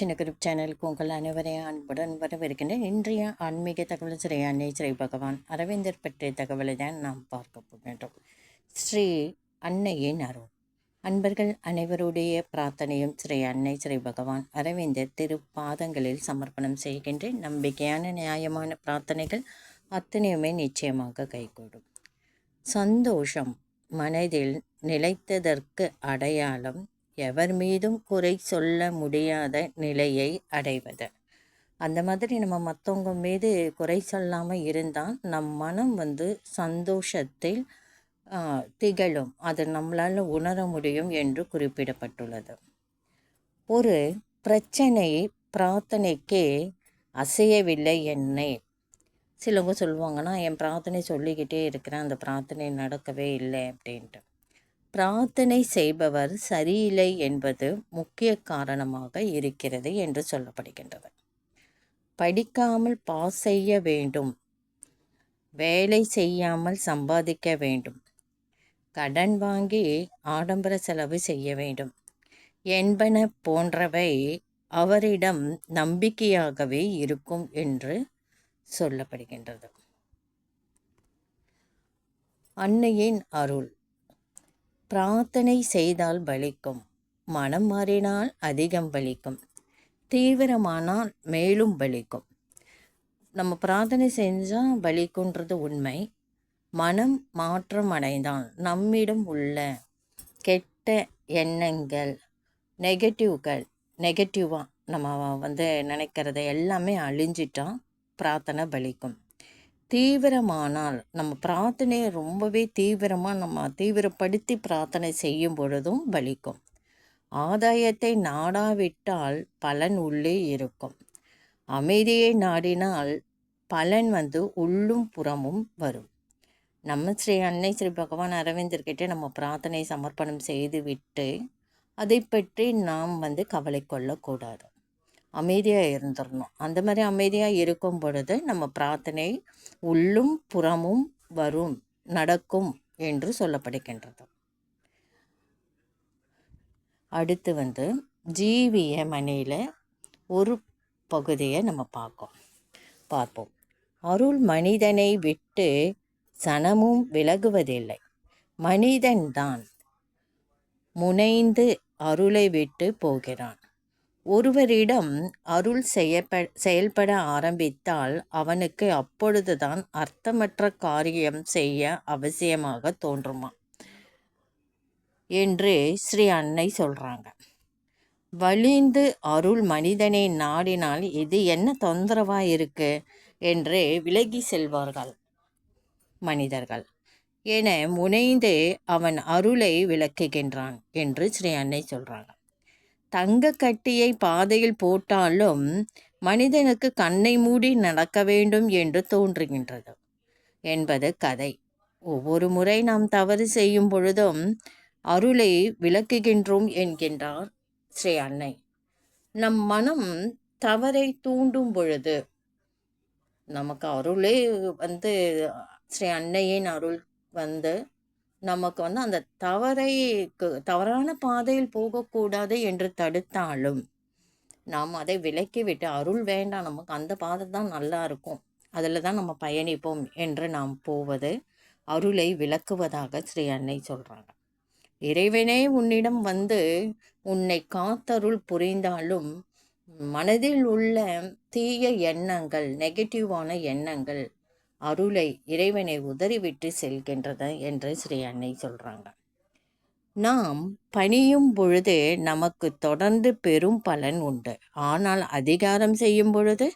சின்ன குரூப் சேனலுக்கு உங்கள் அனைவரையும் அன்புடன் வரவிருக்கின்றேன் இன்றைய ஆன்மீக தகவல் ஸ்ரீ அன்னை ஸ்ரீ பகவான் அரவிந்தர் பற்றிய தகவலை தான் நாம் பார்க்க போகின்றோம். ஸ்ரீ அன்னையின் அருள் அன்பர்கள் அனைவருடைய பிரார்த்தனையும் ஸ்ரீ அன்னை ஸ்ரீ பகவான் அரவிந்தர் திருப்பாதங்களில் சமர்ப்பணம் செய்கின்றேன். நம்பிக்கையான நியாயமான பிரார்த்தனைகள் அத்தனையுமே நிச்சயமாக கைகூடும். சந்தோஷம் மனதில் நிலைத்ததற்கு அடையாளம் எவர் மீதும் குறை சொல்ல முடியாத நிலையை அடைவது. அந்த மாதிரி நம்ம மற்றவங்க மீது குறை சொல்லாமல் இருந்தால் நம் மனம் வந்து சந்தோஷத்தில் திகழும். அது நம்மளால் உணர முடியும் என்று குறிப்பிடப்பட்டுள்ளது. ஒரு பிரச்சனை பிரார்த்தனைக்கே அசையவில்லை என்னை. சிலவங்க சொல்லுவாங்கன்னா என் பிரார்த்தனை சொல்லிக்கிட்டே இருக்கிறேன். அந்த பிரார்த்தனை நடக்கவே இல்லை அப்படின்ட்டு. பிரார்த்தனை செய்பவர் சரியில்லை என்பது முக்கிய காரணமாக இருக்கிறது என்று சொல்லப்படுகின்றது. படிக்காமல் பாஸ் செய்ய வேண்டும். வேலை செய்யாமல் சம்பாதிக்க வேண்டும். கடன் வாங்கி ஆடம்பர செலவு செய்ய வேண்டும். என்பன போன்றவை அவரிடம் நம்பிக்கையாகவே இருக்கும் என்று சொல்லப்படுகின்றது. அன்னையின் அருள். பிரார்த்தனை செய்தால் பலிக்கும் மனம் மாறினால் அதிகம் பலிக்கும் தீவிரமானால் மேலும் பலிக்கும் நம்ம பிரார்த்தனை செஞ்சால் பலிக்குன்றது உண்மை. மனம் மாற்றம் அடைந்தால் நம்மிடம் உள்ள கெட்ட எண்ணங்கள் நெகட்டிவ்கள் நெகட்டிவாக நம்ம வந்து நினைக்கிறத எல்லாமே அழிஞ்சிட்டால் பிரார்த்தனை பலிக்கும் தீவிரமானால் நம்ம பிரார்த்தனையை ரொம்பவே தீவிரமாக நம்ம தீவிரப்படுத்தி பிரார்த்தனை செய்யும் பொழுதும் பலிக்கும் ஆதாயத்தை நாடாவிட்டால் பலன் உள்ளே இருக்கும். அமைதியை நாடினால் பலன் வந்து உள்ளும் புறமும் வரும். நம்ம ஸ்ரீ அன்னை ஸ்ரீ பகவான் அரவிந்தர்கிட்ட நம்ம பிரார்த்தனை சமர்ப்பணம் செய்து விட்டு அதை பற்றி நாம் வந்து கவலை கொள்ளக்கூடாது. அமைதியாக இருந்துடணும் அந்த மாதிரி அமைதியாக இருக்கும் பொழுது நம்ம பிரார்த்தனை உள்ளும் புறமும் வரும் நடக்கும் என்று சொல்லப்படுகின்றது. அடுத்து வந்து ஜீவிய மனையில் ஒரு பகுதியை நம்ம பார்க்கோம். பார்ப்போம். அருள் மனிதனை விட்டு சனமும் விலகுவதில்லை. மனிதன்தான் முனைந்து அருளை விட்டு போகிறான். ஒருவரிடம் அருள் செய்யப்ப செயல்பட ஆரம்பித்தால் அவனுக்கு அப்பொழுதுதான் அர்த்தமற்ற காரியம் செய்ய அவசியமாக தோன்றுமா? என்று ஸ்ரீ அன்னை சொல்கிறாங்க வலிந்து அருள் மனிதனை நாடினால் இது என்ன தொந்தரவாக இருக்கு? என்று விலகி செல்வார்கள் மனிதர்கள். என முனைந்து அவன் அருளை விளக்குகின்றான் என்று ஸ்ரீ அன்னை சொல்கிறாங்க தங்க கட்டியை பாதையில் போட்டாலும் மனிதனுக்கு கண்ணை மூடி நடக்க வேண்டும் என்று தோன்றுகின்றது. என்பது கதை. ஒவ்வொரு முறை நாம் தவறு செய்யும் பொழுதும் அருளை விளக்குகின்றோம் என்கின்றார் ஸ்ரீ அன்னை. நம் மனம் தவறை தூண்டும் பொழுது நமக்கு அருளே வந்து ஸ்ரீ அன்னையின் அருள் வந்து நமக்கு வந்து அந்த தவறை தவறான பாதையில் போகக்கூடாது என்று தடுத்தாலும் நாம் அதை விலக்கி விட்டு அருள் வேண்டாம். நமக்கு அந்த பாதை தான் நல்லா இருக்கும். அதில் தான் நம்ம பயணிப்போம் என்று நாம் போவது அருளை விளக்குவதாக ஸ்ரீ அன்னை சொல்கிறாங்க இறைவனே உன்னிடம் வந்து உன்னை காத்தருள் புரிந்தாலும் மனதில் உள்ள தீய எண்ணங்கள் நெகட்டிவான எண்ணங்கள் அருளை இறைவனை உதறிவிட்டு செல்கின்றது என்று ஸ்ரீ அன்னை சொல்கிறாங்க நாம் பணியும் பொழுது நமக்கு தொடர்ந்து பெரும் பலன் உண்டு. ஆனால் அதிகாரம் செய்யும் பொழுது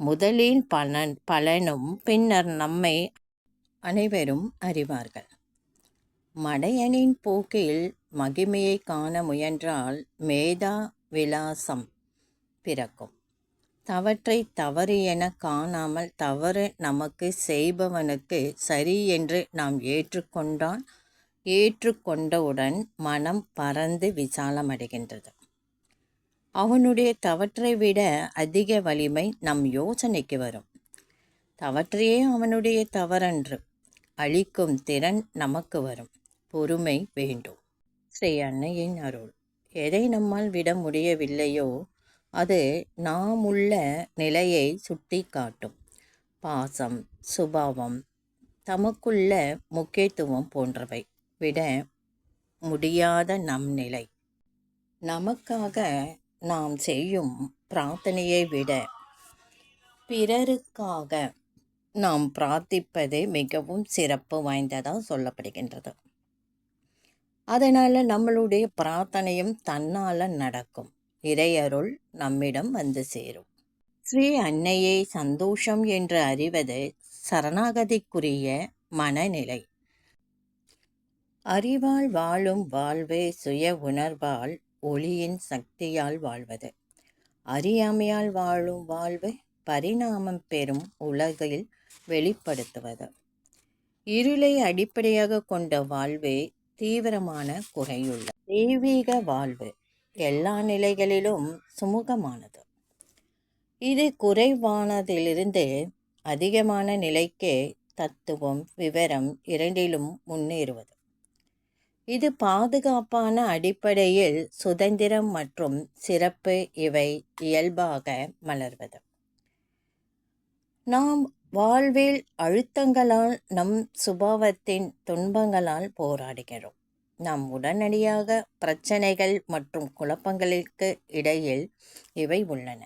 முதலில் பலன் பலனும் பின்னர் நம்மை அனைவரும் அறிவார்கள். மடையனின் போக்கில் மகிமையை காண முயன்றால் மேதா விலாசம் பிறக்கும். தவற்றை தவறு என காணாமல் தவறு நமக்கு செய்பவனுக்கு சரி என்று நாம் ஏற்றுக்கொண்டால் ஏற்றுக்கொண்டவுடன் மனம் பறந்து விசாலமடைகின்றது. அவனுடைய தவற்றை விட அதிக வலிமை நம் யோசனைக்கு வரும். தவற்றையே அவனுடைய தவறன்று அழிக்கும் திறன் நமக்கு வரும். பொறுமை வேண்டும். ஸ்ரீ அன்னையின் அருள். எதை நம்மால் விட முடியவில்லையோ அது நாம் உள்ள நிலையை சுட்டி காட்டும் பாசம் சுபாவம் தமக்குள்ள முக்கியத்துவம் போன்றவை விட முடியாத நம் நிலை. நமக்காக நாம் செய்யும் பிரார்த்தனையை விட பிறருக்காக நாம் பிரார்த்திப்பது மிகவும் சிறப்பு வாய்ந்ததாக சொல்லப்படுகின்றது. அதனால் நம்மளுடைய பிரார்த்தனையும் தன்னால் நடக்கும். இறையருள் நம்மிடம் வந்து சேரும். ஸ்ரீ அன்னையை சந்தோஷம் என்று அறிவது சரணாகதிக்குரிய மனநிலை. அறிவால் வாழும் வாழ்வே சுய உணர்வால் ஒளியின் சக்தியால் வாழ்வது. அறியாமையால் வாழும் வாழ்வு பரிணாமம் பெறும் உலகில் வெளிப்படுத்துவது. இருளை அடிப்படையாக கொண்ட வாழ்வே தீவிரமான குறையுள்ள தெய்வீக வாழ்வு. எல்லா நிலைகளிலும் சுமூகமானது. இது குறைவானதிலிருந்து அதிகமான நிலைக்கே தத்துவம் விவரம் இரண்டிலும் முன்னேறுவது. இது பாதுகாப்பான அடிப்படையில் சுதந்திரம் மற்றும் சிறப்பு இவை இயல்பாக மலர்வது. நாம் வாழ்வில் அழுத்தங்களால் நம் சுபாவத்தின் துன்பங்களால் போராடுகிறோம். நாம் உடனடியாக பிரச்சனைகள் மற்றும் குழப்பங்களுக்கு இடையில் இவை உள்ளன.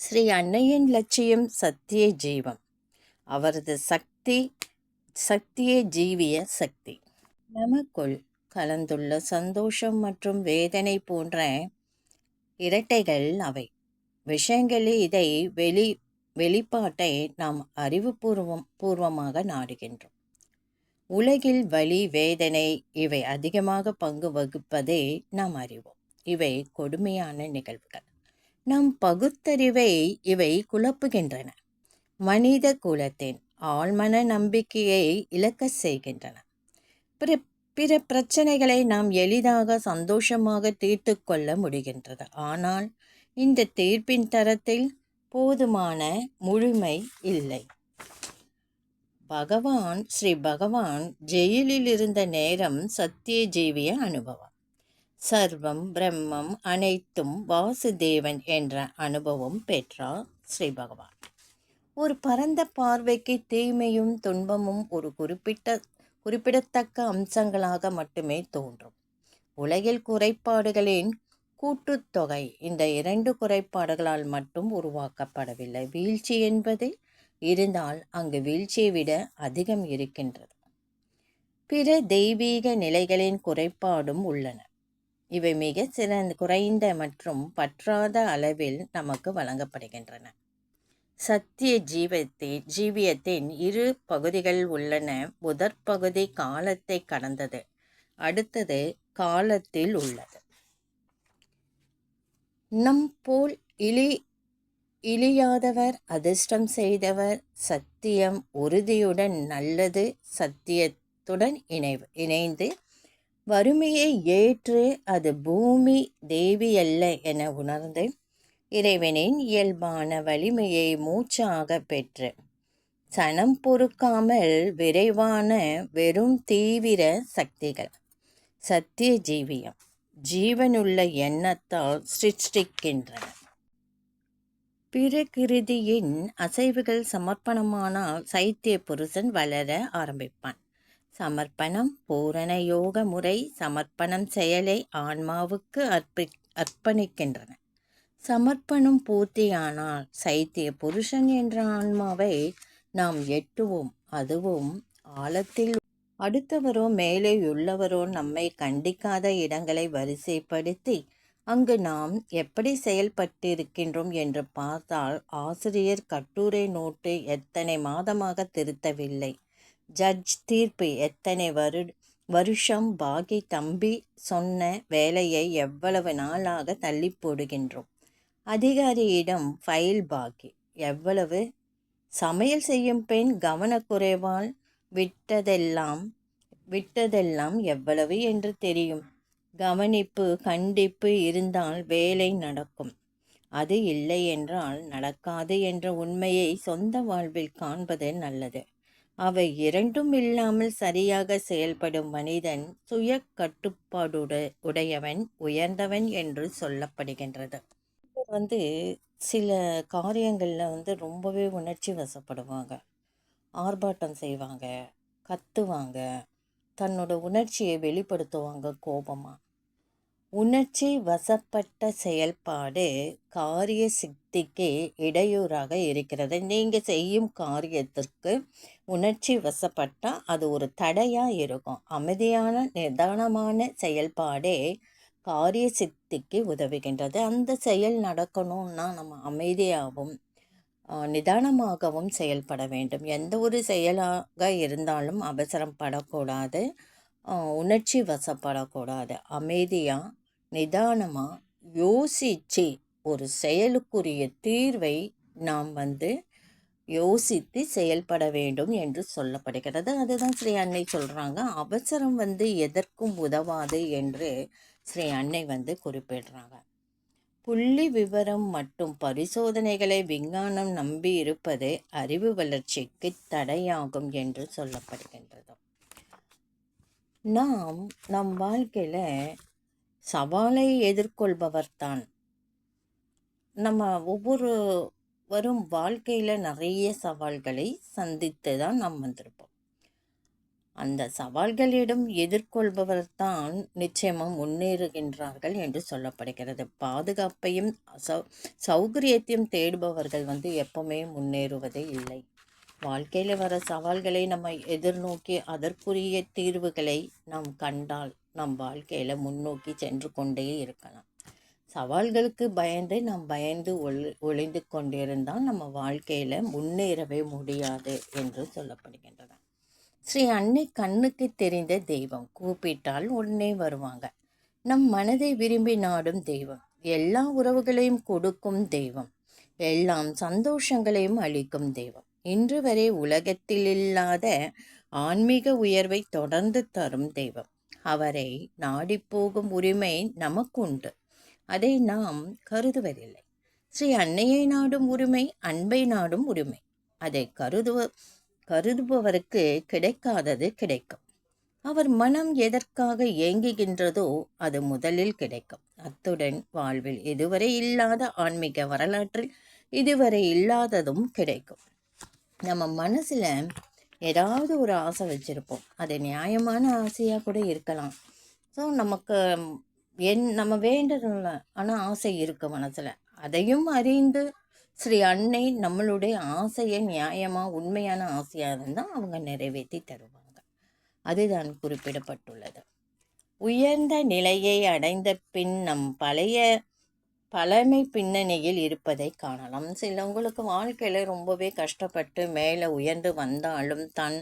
ஸ்ரீ அன்னையின் லட்சியம் சத்திய ஜீவம். அவரது சக்தி சக்தியே ஜீவிய சக்தி. நமக்குள் கலந்துள்ள சந்தோஷம் மற்றும் வேதனை போன்ற இரட்டைகள் அவை. விஷயங்களில் இதை வெளி வெளிப்பாட்டை நாம் அறிவுபூர்வம் பூர்வமாக நாடுகின்றோம். உலகில் வலி வேதனை இவை அதிகமாக பங்கு வகுப்பதை நாம் அறிவோம். இவை கொடுமையான நிகழ்வுகள். நம் பகுத்தறிவை இவை குழப்புகின்றன. மனித குலத்தின் ஆழ்மன நம்பிக்கையை இழக்க செய்கின்றன. பிற பிற பிரச்சனைகளை நாம் எளிதாக சந்தோஷமாக தீர்த்து கொள்ள முடிகின்றது. ஆனால் இந்த தீர்ப்பின் தரத்தில் போதுமான முழுமை இல்லை. பகவான் ஸ்ரீ பகவான் ஜெயிலில் இருந்த நேரம் சத்திய ஜீவிய அனுபவம். சர்வம் பிரம்மம் அனைத்தும் வாசுதேவன் என்ற அனுபவம் பெற்றார் ஸ்ரீ பகவான். ஒரு பரந்த பார்வைக்கு தீமையும் துன்பமும் ஒரு குறிப்பிட்ட குறிப்பிடத்தக்க அம்சங்களாக மட்டுமே தோன்றும். உலகில் குறைபாடுகளின் கூட்டுத்தொகை இந்த இரண்டு குறைபாடுகளால் மட்டும் உருவாக்கப்படவில்லை. வீழ்ச்சி என்பது இருந்தால் அங்கு வீழ்ச்சியை விட அதிகம் இருக்கின்றது. பிற தெய்வீக நிலைகளின் குறைபாடும் உள்ளன. இவை மிக சிறந்த குறைந்த மற்றும் பற்றாத அளவில் நமக்கு வழங்கப்படுகின்றன. சத்திய ஜீவத்தின் ஜீவியத்தின் இரு பகுதிகள் உள்ளன. முதற் பகுதி காலத்தை கடந்தது அடுத்தது காலத்தில் உள்ளது. நம் போல் இழி இழியாதவர் அதிர்ஷ்டம் செய்தவர் சத்தியம் உறுதியுடன் நல்லது சத்தியத்துடன் இணைவு இணைந்து வறுமையை ஏற்று அது பூமி தேவி அல்ல என உணர்ந்து இறைவனின் இயல்பான வலிமையை மூச்சாக பெற்று சனம் பொறுக்காமல் விரைவான வெறும் தீவிர சக்திகள். சத்திய ஜீவியம் ஜீவனுள்ள எண்ணத்தால் சிருஷ்டிக்கின்றன. பிரகிருதியின் அசைவுகள் சமர்ப்பணமானால் சைத்திய புருஷன் வளர ஆரம்பிப்பான். சமர்ப்பணம் பூரண யோக முறை சமர்ப்பணம் செயலை ஆன்மாவுக்கு அர்ப்பி அர்ப்பணிக்கின்றன. சமர்ப்பணம் பூர்த்தியானால் சைத்திய புருஷன் என்ற ஆன்மாவை நாம் எட்டுவோம். அதுவும் ஆழத்தில் அடுத்தவரோ மேலேயுள்ளவரோ நம்மை கண்டிக்காத இடங்களை வரிசைப்படுத்தி அங்கு நாம் எப்படி செயல்பட்டிருக்கின்றோம் என்று பார்த்தால் ஆசிரியர் கட்டுரை நோட்டு எத்தனை மாதமாக திருத்தவில்லை. ஜட்ஜ் தீர்ப்பு எத்தனை வரு வருஷம் பாகி தம்பி சொன்ன வேலையை எவ்வளவு நாளாக தள்ளி போடுகின்றோம். அதிகாரியிடம் ஃபைல் பாக்கி எவ்வளவு? சமையல் செய்யும் பெண் கவனக்குறைவால் விட்டதெல்லாம் விட்டதெல்லாம் எவ்வளவு என்று தெரியும். கவனிப்பு கண்டிப்பு இருந்தால் வேலை நடக்கும். அது இல்லை என்றால் நடக்காது என்ற உண்மையை சொந்த வாழ்வில் காண்பது நல்லது. அவை இரண்டும் இல்லாமல் சரியாக செயல்படும் மனிதன் சுய கட்டுப்பாடு உடையவன் உயர்ந்தவன் என்று சொல்லப்படுகின்றது. வந்து சில காரியங்களில் வந்து ரொம்பவே உணர்ச்சி வசப்படுவாங்க. ஆர்ப்பாட்டம் செய்வாங்க, கத்துவாங்க, தன்னோட உணர்ச்சியை வெளிப்படுத்துவாங்க கோபமாக உணர்ச்சி வசப்பட்ட செயல்பாடு காரிய சித்திக்கு இடையூறாக இருக்கிறது. நீங்கள் செய்யும் காரியத்திற்கு உணர்ச்சி வசப்பட்டால் அது ஒரு தடையாக இருக்கும். அமைதியான, நிதானமான செயல்பாடே காரிய சித்திக்கு உதவுகின்றது. அந்த செயல் நடக்கணும்னா நம்ம அமைதியாகவும், நிதானமாகவும் செயல்பட வேண்டும். எந்த ஒரு செயலாக இருந்தாலும் அவசரம் படக்கூடாது. உணர்ச்சி வசப்படக்கூடாது. அமைதியாக நிதானமாக யோசித்து ஒரு செயலுக்குரிய தீர்வை நாம் வந்து யோசித்து செயல்பட வேண்டும் என்று சொல்லப்படுகிறது. அதுதான் ஸ்ரீ அன்னை சொல்கிறாங்க அவசரம் வந்து எதற்கும் உதவாது என்று ஸ்ரீ அன்னை வந்து குறிப்பிடுறாங்க. புள்ளி விவரம் மற்றும் பரிசோதனைகளை விஞ்ஞானம் நம்பி இருப்பது அறிவு வளர்ச்சிக்கு தடையாகும் என்று சொல்லப்படுகின்றது. நாம் நம் வாழ்க்கையில் சவாலை எதிர்கொள்பவர்தான். நம்ம ஒவ்வொருவரும் வாழ்க்கையில் நிறைய சவால்களை சந்தித்து தான் நாம் வந்திருப்போம். அந்த சவால்களிடம் எதிர்கொள்பவர்தான் நிச்சயமாக முன்னேறுகின்றார்கள் என்று சொல்லப்படுகிறது. பாதுகாப்பையும், சௌ சௌகரியத்தையும் தேடுபவர்கள் வந்து எப்பவுமே முன்னேறுவதே இல்லை. வாழ்க்கையில் வர சவால்களை நம்ம எதிர்நோக்கி அதற்குரிய தீர்வுகளை நாம் கண்டால் நம் வாழ்க்கையில் முன்னோக்கி சென்று கொண்டே இருக்கலாம். சவால்களுக்கு பயந்து நாம் பயந்து ஒளி ஒளிந்து கொண்டிருந்தால் நம்ம வாழ்க்கையில் முன்னேறவே முடியாது என்று சொல்லப்படுகிறது ஸ்ரீ அன்னை கண்ணுக்கு தெரிந்த தெய்வம். கூப்பிட்டால் உடனே வருவாங்க. நம் மனதை விரும்பி நாடும் தெய்வம். எல்லா உறவுகளையும் கொடுக்கும் தெய்வம். எல்லாம் சந்தோஷங்களையும் அளிக்கும் தெய்வம். இன்று வரை உலகத்தில் இல்லாத ஆன்மீக உயர்வை தொடர்ந்து தரும் தெய்வம். அவரை நாடிப்போகும் உரிமை நமக்குண்டு. அதை நாம் கருதுவதில்லை. ஸ்ரீ அன்னையை நாடும் உரிமை அன்பை நாடும் உரிமை. அதை கருதுவ கருதுபவருக்கு கிடைக்காதது கிடைக்கும். அவர் மனம் எதற்காக ஏங்குகின்றதோ அது முதலில் கிடைக்கும். அத்துடன் வாழ்வில் இதுவரை இல்லாத ஆன்மீக வரலாற்றில் இதுவரை இல்லாததும் கிடைக்கும். நம்ம மனசுல ஏதாவது ஒரு ஆசை வச்சிருப்போம். அது நியாயமான ஆசையா கூட இருக்கலாம். ஸோ நமக்கு என் நம்ம வேண்டதில்ல. ஆனால் ஆசை இருக்கு மனசுல. அதையும் அறிந்து ஸ்ரீ அன்னை நம்மளுடைய ஆசையை நியாயமாக உண்மையான ஆசையாக இருந்தால் அவங்க நிறைவேற்றி தருவாங்க. அதுதான் குறிப்பிடப்பட்டுள்ளது. உயர்ந்த நிலையை அடைந்த பின் நம் பழைய பழமை பின்னணியில் இருப்பதை காணலாம். சிலவங்களுக்கு வாழ்க்கையில் ரொம்பவே கஷ்டப்பட்டு மேலே உயர்ந்து வந்தாலும் தன்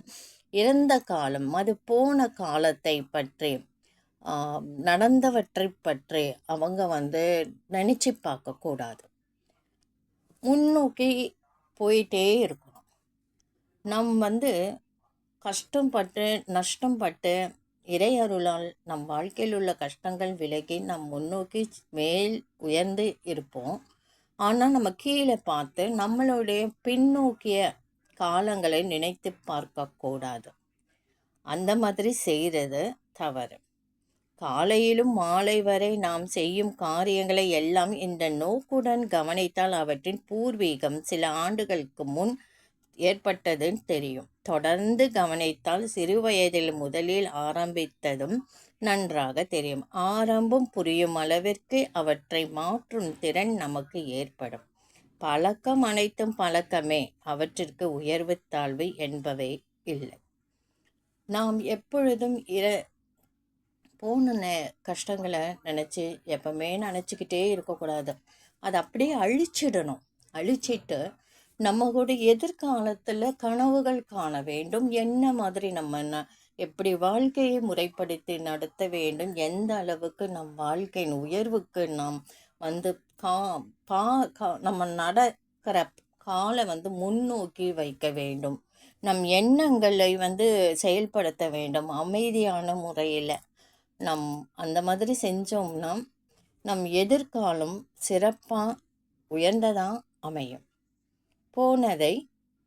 இறந்த காலம், அது போன காலத்தை பற்றி, நடந்தவற்றை பற்றி அவங்க வந்து நினச்சி பார்க்கக்கூடாது. முன்னோக்கி போயிட்டே இருக்கணும். நம் வந்து கஷ்டம் பட்டு, நஷ்டம் பட்டு, இறை அருளால் நம் வாழ்க்கையில் உள்ள கஷ்டங்கள் விலகி நம் முன்னோக்கி மேல் உயர்ந்து இருப்போம். ஆனால் நம்ம கீழே பார்த்து நம்மளுடைய பின்னோக்கிய காலங்களை நினைத்து பார்க்கக்கூடாது. அந்த மாதிரி செய்கிறது தவறு. காலையிலும் மாலை வரை நாம் செய்யும் காரியங்களை எல்லாம் இந்த நோக்குடன் கவனித்தால் அவற்றின் பூர்வீகம் சில ஆண்டுகளுக்கு முன் ஏற்பட்டது தெரியும். தொடர்ந்து கவனித்தால் சிறுவயதில் முதலில் ஆரம்பித்ததும் நன்றாக தெரியும். ஆரம்பம் புரியும் அளவிற்கு அவற்றை மாற்றும் திறன் நமக்கு ஏற்படும். பழக்கம் அனைத்தும் பழக்கமே. அவற்றிற்கு உயர்வு தாழ்வு என்பவை இல்லை. நாம் எப்பொழுதும் இர போன நெ கஷ்டங்களை நினச்சி எப்பவுமே நினச்சிக்கிட்டே இருக்கக்கூடாது. அதை அப்படியே அழிச்சிடணும். அழிச்சிட்டு நம்மளுடைய எதிர்காலத்தில் கனவுகள் காண வேண்டும். என்ன மாதிரி நம்ம ந எப்படி வாழ்க்கையை முறைப்படுத்தி நடத்த வேண்டும்? எந்த அளவுக்கு நம் வாழ்க்கையின் உயர்வுக்கு நாம் வந்து கா பா கா நம்ம நடக்கிற காலை வந்து முன்னோக்கி வைக்க வேண்டும். நம் எண்ணங்களை வந்து செயல்படுத்த வேண்டும். அமைதியான முறையில் நம் அந்த மாதிரி செஞ்சோம்னா, நம் எதிர்காலம் சிறப்பாக உயர்ந்ததாக அமையும். போனதை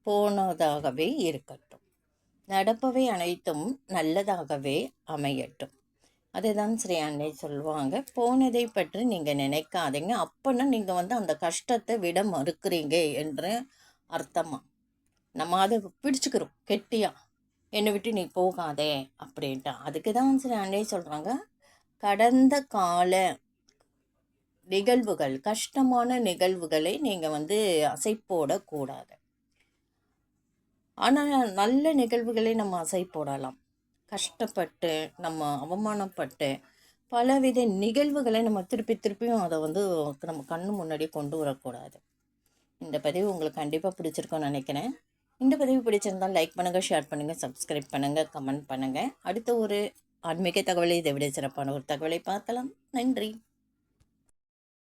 போனதாகவே இருக்கட்டும். நடப்பவை அனைத்தும் நல்லதாகவே அமையட்டும். அதுதான் ஸ்ரீ அன்னை சொல்லுவாங்க போனதை பற்றி நீங்கள் நினைக்காதீங்க அப்போனா நீங்கள் வந்து அந்த கஷ்டத்தை விட மறுக்கிறீங்க என்று அர்த்தமாக நம்ம அதை பிடிச்சுக்கிறோம் கெட்டியாக என்னை விட்டு நீ போகாதே அப்படின்ட்டு. அதுக்கு தான் சில அண்ணே சொல்கிறாங்க கடந்த கால நிகழ்வுகள் கஷ்டமான நிகழ்வுகளை நீங்கள் வந்து அசைப்போடக்கூடாது. ஆனால் நல்ல நிகழ்வுகளை நம்ம அசை போடலாம் கஷ்டப்பட்டு நம்ம அவமானப்பட்டு பலவித நிகழ்வுகளை நம்ம திருப்பி திருப்பியும் அதை வந்து நம்ம கண்ணு முன்னாடி கொண்டு வரக்கூடாது. இந்த பதிவு உங்களுக்கு கண்டிப்பாக பிடிச்சிருக்கும்னு நினைக்கிறேன். இந்த பதிவு பிடிச்சிருந்தால் லைக் பண்ணுங்கள் ஷேர் பண்ணுங்கள் சப்ஸ்கிரைப் பண்ணுங்கள் கமெண்ட் பண்ணுங்கள் அடுத்த ஒரு ஆன்மீக தகவலை இதை விட சிறப்பான ஒரு தகவலை பார்க்கலாம். நன்றி.